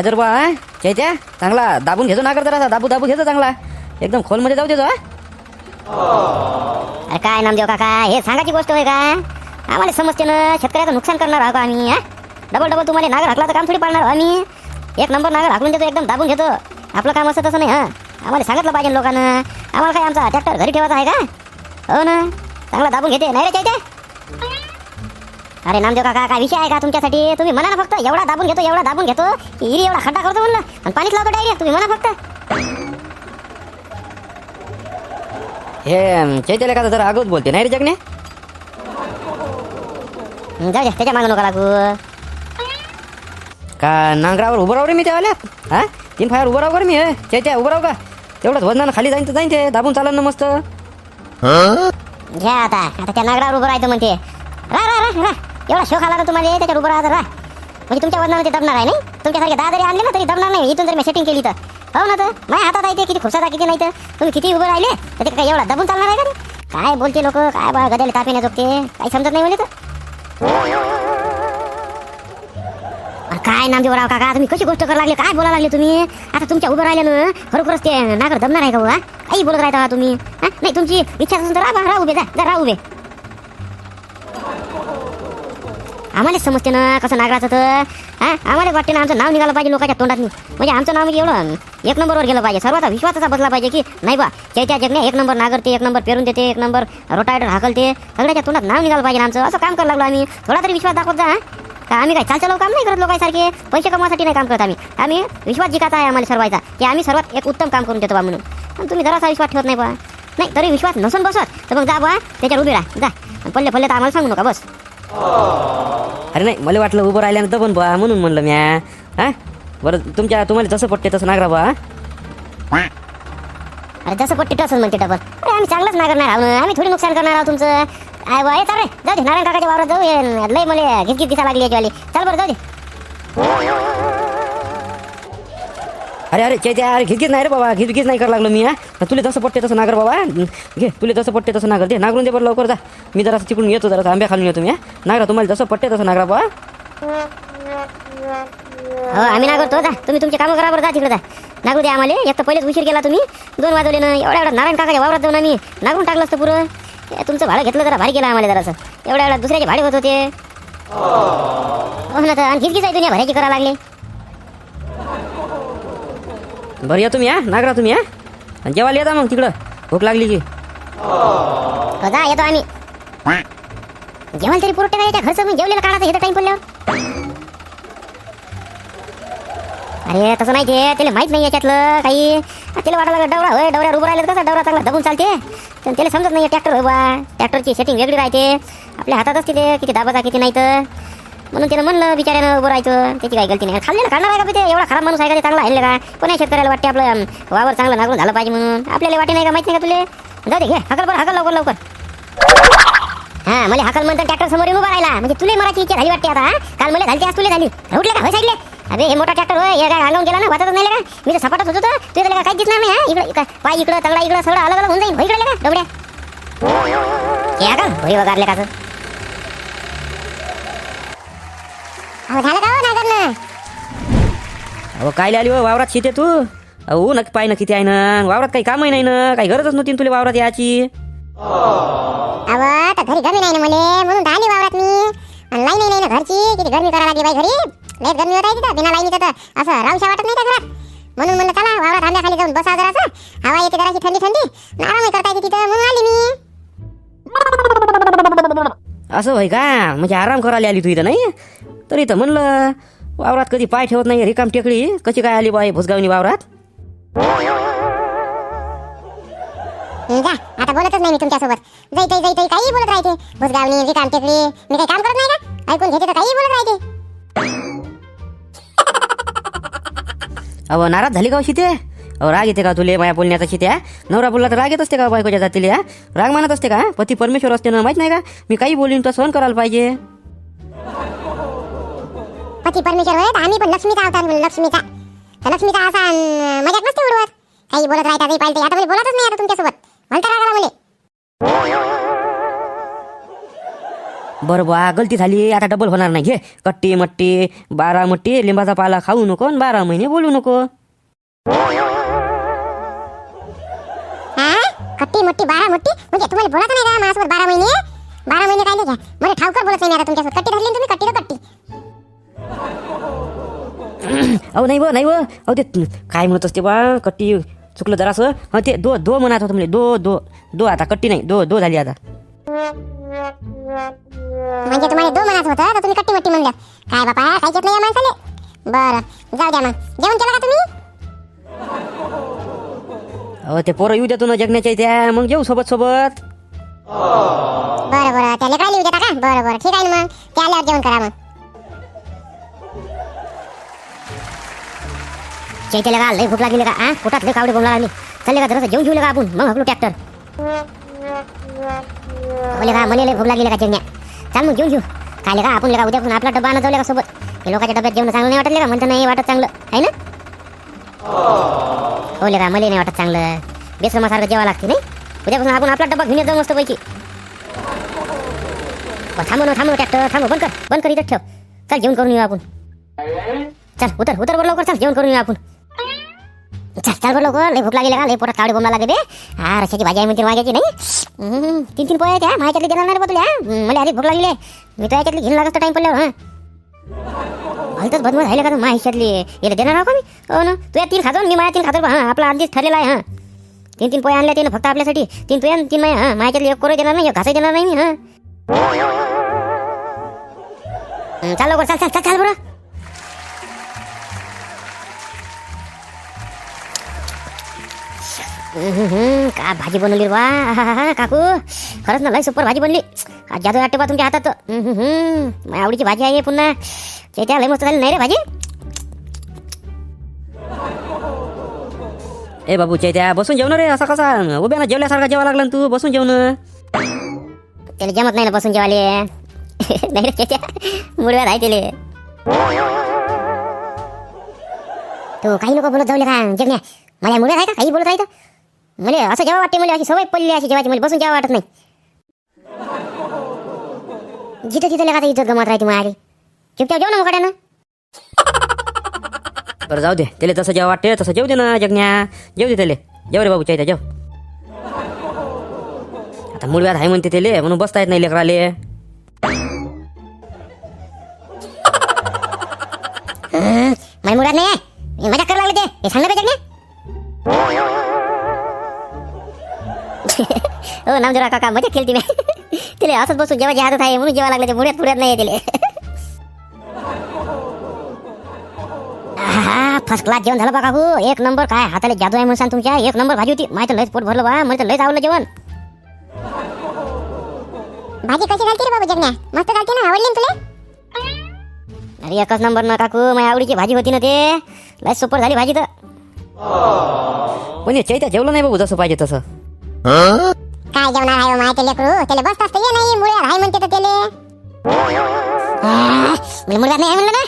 माझर बा चैत्या चांगला. दाबून घेतो ना जरा दाबू दाबू घेतो चांगला. एकदम खोलमध्ये जाऊ देतो अरे काय नामदेव काका? हे सांगायची गोष्ट आहे का? आम्हाला समजते ना शेतकऱ्याचं नुकसान करणार आहोत का आम्ही हा? डबल डबल तुम्हाला नागर हाकला तर काम थोडी पाडणार आम्ही. एक नंबर नागर हाकलून देतो एकदम दाबून घेतो. आपलं काम असं तसं नाही हा? आम्हाला सांगितलं पाहिजे लोकांना. आम्हाला काय आमचा ट्रॅक्टर घरी ठेवायचा आहे का? हो ना? चांगला दाबून घेते. नाही रे चायते अरे नामदेव काका काय विषय आहे का तुमच्यासाठी? तुम्ही म्हणा ना फक्त एवढा दाबून घेतो एवढा दाबून घेतो. इरी एवढा खड्डा करतो म्हणलं. आणि पाणीच लावतो डायरेक्ट. तुम्ही म्हणा फक्त. हे चैत्याला का जरा आगोच बोलते नाही रे जगने जाऊ द्या त्याच्या मागं नका लागू. का नांगरावर उभं राहू रे मी त्या हा? तीन फायर उभं राहू कर मी हे? चैत्या उभं राहू का? तेवढंच वजनानं खाली जाईन तर जाईन ते दाबून चालन ना मस्त. घ्या आता. आता त्या नागरावर उभं राहायचं म्हणते. रा रा रा रा. एवढा शोक आला तर तुम्हाला त्याच्या उभं राहत रा म्हणजे तुमच्या वजनाने ते दबणार आहे नाही? तुमच्यासारखे दहा जरी आणले ना तरी दबणार नाही. इथून जर मी सेटिंग केली तर. हो ना तर माझ्या हातात आहे ते किती खुशाचा किती नाही तर. तुम्ही किती उभं राहिले तर ते काय एवढा दबून चालणार आहे का काय बोलते लोक काय बा गद्याला ताप येण्यात ते काही समजत नाही म्हणजे तर अरे काय नामदेवराव काका तुम्ही कशी गोष्ट करा लागले? काय बोलायला लागले तुम्ही? आता तुमच्या उभं राहिले ना खरोखरच ते नागर दमणार आहे का काही बोलत राहता तुम्ही. नाही तुमची इच्छा असेल तर राहा राहू उभे जा जा राहा उभे. आम्हाला समजते ना कसं नागराचं तर हा? आम्हाला वाटते ना आमचं नाव निघालं पाहिजे लोकांच्या तोंडात म्हणजे आमचं नाव म्हणजे एवढं एक नंबरवर गेलं पाहिजे. सर्वांचा विश्वासाचा बदला पाहिजे की नाही बा चैत्या जगने एक नंबर नागरते एक नंबर पेरून देते एक नंबर रोटायडर हाकलते सगळ्याच्या तोंडात नाव निघालं पाहिजे आमचं. असं काम करायला लागलो आम्ही. थोडा तरी विश्वास दाखवत जा का आम्ही काय चालचलो काम नाही करत लोकांसारखे? पैसे कमवासाठी नाही काम करत आम्ही. आम्ही विश्वास जिकाचा आहे आम्हाला सर्वांचा की आम्ही सर्वात एक उत्तम काम करून देतो बा म्हणून. पण तुम्ही जरासा विश्वास ठेवत नाही बा. नाही तरी विश्वास नसून बसत. तर मग जा बा त्याच्यावर उभी राहा. जा. पल्ले पल्ले तर आम्हाला सांगू नका बस. अरे नाही मला वाटलं उभं राहिल्यानंतर पण बा म्हणून म्हणलं म्या. हा? बरं तुमच्या तुम्हाला जसं पटते तसं नागरा बा अरे जसं पट्टी तसं म्हणते डबल. अरे आम्ही चांगलंच नागरणार आहोत आम्ही थोडी नुकसान करणार आहोत तुमचं. आय बा येतात रे जाऊ दे नारायण काकाच्या वावरात जाऊ. ये, लय मला घिसघिस दिसा लागली याच्यावाली. चल बरं जाऊ दे. अरे अरे चैत्या अरे घिसगीत नाही रे बाबा घिसगीत नाही करा लागलो मी हा? तुला जसं पटते तसं नागर बाबा घे तुला जसं पटते तसं नागर दे नागरून दे बरं लवकर जा. मी जरा तिकडून येतो जरा आंब्या खालून येतो मी नागरा तुम्हाला जसं पटते तसं नागरा बाबा हो? आम्ही नागरतो जा. तुम्ही तुमचे कामं करा बरं जा तिकडे जा. नागरू द्या आम्हाला. एक तर पहिलेच उशीर केला तुम्ही. दोन वाजवले ना एवढ्या एवढा नारायण काकाच्या वावरात जाऊन आम्ही नागरून टाकलं असतं पुरं. तुमचं भाडं घेतलं जरा भारी केलं आम्हाला जरासं. एवढ्या एवढ्या दुसऱ्याचे भाडे होत होते. हो ना तर आणि घिसघिस आहे तुम्ही भरायची करा लागले? बरं या तुम्ही हा? नागरा तुम्ही हा? आणि जेवायला येता मग तिकडं. भूक लागली की. हो जा येतो आम्ही. जेवण तरी पुरटे नाही त्या घरचं मी जेवलेलं काढायचं हे टाइम पडल्यावर. अरे तसं नाही ते त्याला माहीत नाही याच्यातलं काही. त्याला वाटायला लागलं डवरा होय डवऱ्यावर उभं राहिलं कसं डवरा चांगला दबून चालते. पण त्याला समजत नाही ट्रॅक्टर होय बा ट्रॅक्टरची सेटिंग वेगळी राहते. आपल्या हातात असते ते किती दाबाचा किती नाही तर. म्हणून त्यानं म्हणलं बिचाऱ्यानं उभं राहायचं त्याची काही गलती नाही. खाल्लेलं खाणार आहे का ते एवढा खराब माणूस आहे का? ते चांगला आहे का? कोणी शेतकऱ्याला वाटते आपलं वावर चांगलं नागरून झालं पाहिजे म्हणून? आपल्याला वाटे नाही का? माहिती नाही का तुले? जाऊ दे घे. हकल बरं हकल लवकर लवकर. हा मला हकल म्हणतात ट्रॅक्टर समोर उभा राहिला. म्हणजे तुले मराठी इच्छा झाली वाटते आता काल मला झाली आज तुले झाली. उठले का? साईडले. हे मोठा ट्रॅक्टर होय हे काय अंगावून गेला ना? वाटतच नाही का? मी तर सपाटच होतो तर. तुझ्या त्याला काय दिसणार नाही हा? इकडे पाय इकडं तगडा इकडं सगळं अलग अलग होऊन जाईल इकडे का? डबड्या हे अगं होई वगारले का झालं का नागरनं? अहो काय आली हो वावरात शेते तू? अहो नक्की पाय ना किती आहे ना. वावरात काही कामही नाही ना. काही गरजच नव्हती ना तुला वावरात याची अव तर घरी गरमी नाही ना मले म्हणून तर आली वावरात मी. आणि लाईन नाही ना घरची किती गरमी करायला लागली बाई घरी. गरमी होत आहे तिथं बिना लाईनीचं तर. असं राहूशा वाटत नाही का घरात? म्हणून म्हणलं चला वावरात आंब्या खाली जाऊन बसा जरासं. हवा येते जराशी थंडी थंडी. आणि आरामही करता येते तिथं म्हणून आली मी. असं होय का? म्हणजे आराम करायला आली तू इथं नाही? तरी तर म्हणलं वावरात कधी पाय ठेवत नाही रिकाम टेकडी. कशी काय आली बाई भुसगावनी वावरात? जा आता बोलतच नाही मी तुमच्यासोबत. जै तै जै तै काही बोलत राहते. भुसगावनी रिकाम टेकडी. मी काही काम करत नाही का? ऐकून घेते तर काही बोलत राहते. अहो नाराज झाली का शिते राग येते का तुले? माया बोलण्याचा शित्या नवरा बोलला तर राग येत असते का बायकोच्या जातीला हा? राग मानत असते का? पती परमेश्वर असते ना माहीत नाही का? मी काही बोलीन तर सहन करायला पाहिजे. पती परमेश्वर होय तर आम्ही पण लक्ष्मीचा अवतार म्हणून लक्ष्मीचा. तर लक्ष्मीचा असा अं, मजाक नसते उडवत. काही बोलत राहता काही पाहिजे आता मला बोलतच नाही आता तुमच्यासोबत. म्हणता रागाला बरं बा गलती झाली. आता डबल होणार नाही. घे. कट्टी मट्टी बारा मट्टी लिंबाचा पाला खाऊ नको आणि बारा महिने बोलू नको. मट्टी बारा मोठी. म्हणजे तुम्हाला बोलायचं नाही का माझ्यासोबत बारा महिने? बारा महिने काय घ्या. मला ठावकर बोलत नाही आता तुमच्यासोबत. कट्टी धरली तुम्ही कट्टी तर कट्टी. अहो नाही व नाही व. अहो ते काय म्हणत असते बा? कट्टी चुकलं जरासं हं ते दो दो म्हणत होतं म्हणजे दो दो दो आता. कट्टी नाही. दो दो झाली आता. म्हणजे तुम्हाला दो मनात होतं तर तुम्ही कट्टी मट्टी म्हणलं काय बापा काय घेतलं या माणसाले. बरं जाऊ द्या मग. जेवण केलं का तुम्ही? अहो ते पोरं येऊ द्या ना जगण्याच्या त्या मग येऊ सोबत सोबत बरं बरं त्या लेकराला येऊ देता का? बरं बरं ठीक आहे ना मग. ते आल्यावर जेवण करा मग. चैत्याला का लय भूक लागली का? आ? पोटात लय कावडे बोलला लागली. चालले का जरा जेवून घेऊ का आपण? मग हकलू ट्रॅक्टर. बोले का मला लय भूक लागली का जेवण्या? चाल मग जेवून घेऊ. काय का? आपण लेका उद्या आपला डब्बा आणत जाऊ का सोबत? हे लोकांच्या डब्यात जेवण चांगलं नाही वाटलं का? म्हणतं नाही वाटत चांगलं. आहे ना? बोले का मला नाही वाटत चांगलं. बेसरमासारखं जेवा लागते नाही? उद्यापासून आपण आपला डब्बा घेऊन येतो मस्त पैकी. थांबव ना थांबव ट्रॅक्टर थांबव बंद कर बंद कर इथं ठेव. चल जेवण करून येऊ आपण. चल उतर उतर बरं लवकर चल जेवण करून येऊ आपण. चल चल बरं लवकर लय भूक लागेल का लय पोटात कावडे बोंबा लागले हा रशाची भाजी आहे म्हणते वाजायची नाही? तीन तीन पोया त्या माझ्यातली देणार नाही रे तुला मला आधी भूक लागली मी तर याच्यातली घेऊन लागत टाइम पडल्यावर हां? भलतच बदमत राहिले का माझ्या हिशातली याला देणार आहो का मी हो ना. तू या तीन खातो मी माझ्या तीन खातो हां आपला आधीच ठरलेला आहे हां. तीन तीन पोया आणल्या तिनं फक्त आपल्यासाठी. तीन तुया तीन माया हां. माझ्यातली एक कोरो देणार नाही एक देणार नाही मी हां. हं, चाल लवकर चाल चाल चाल चाल बरं. का भाजी बनवली रे वा? काकू. खरंच ना लय सुपर भाजी बनली. जादू बा तुमच्या हातात. माझ्या आवडीची भाजी आहे पुन्हा. चैत्या लय मस्त झाली नाही रे भाजी? ए बाबू चैत्या बसून जेवण रे असा कसा? उभ्यानं जेवल्यासारखा जेवा लागला ना तू बसून जेवण. त्याला जमत नाही ना बसून जेवाले नाही रे चैत्या मुडव्यात आहे त्याले तो काही लोक बोलत जाऊले का जगण्या मला मुडव्यात आहे का? काही बोलत आहे तर. मला असं जेव्हा वाटते मला अशी सवय पडली अशी जेवायची. मला बसून जेव्हा वाटत नाही. जिथं तिथं लेखा इज्जत गमत राहते माझी चुपचाप जेव ना मग ना बरं जाऊ दे. त्याला तसं जेव्हा वाटते तसं जेव दे ना जगण्या. जेव दे त्याले. जेव रे बाबू चैत्या जेव. आता मुळव्यात आहे म्हणते त्याले म्हणून बसता येत नाही लेकराले. माझी मुराद नाही आहे मजा करायला लागले ते. हे सांग ना जगण्या. हो काका मजा खेळती मी. तिले असंच बसून जेव्हा हातात आहे म्हणून जेव्हा लागले ते मुळ्यात पुढ्यात नाही तिले फर्स्ट क्लास जेवण झालं बा काकू एक नंबर काय हाताला जादू आहे म्हणून सांग तुमच्या. एक नंबर भाजी होती. माहिती लयच पोट भरलं बा. म्हणजे लयच आवडलं जेवण. भाजी कशी झाली रे बाबा जगण्या? मस्त झाली ना? आवडली तुला? अरे एकच नंबर ना काकू. माझ्या आवडीची भाजी होती ना ते. लय सुपर झाली भाजी तर. पण हे चैत्या जेवलं नाही बाबू जसं पाहिजे तसं. काय जेवणार आहे हो माय माहिती लेकरू. त्याला बसता असतं ये नाही मुळे राय म्हणते तर त्याले. मला मुळगात नाही आहे म्हणलं ना.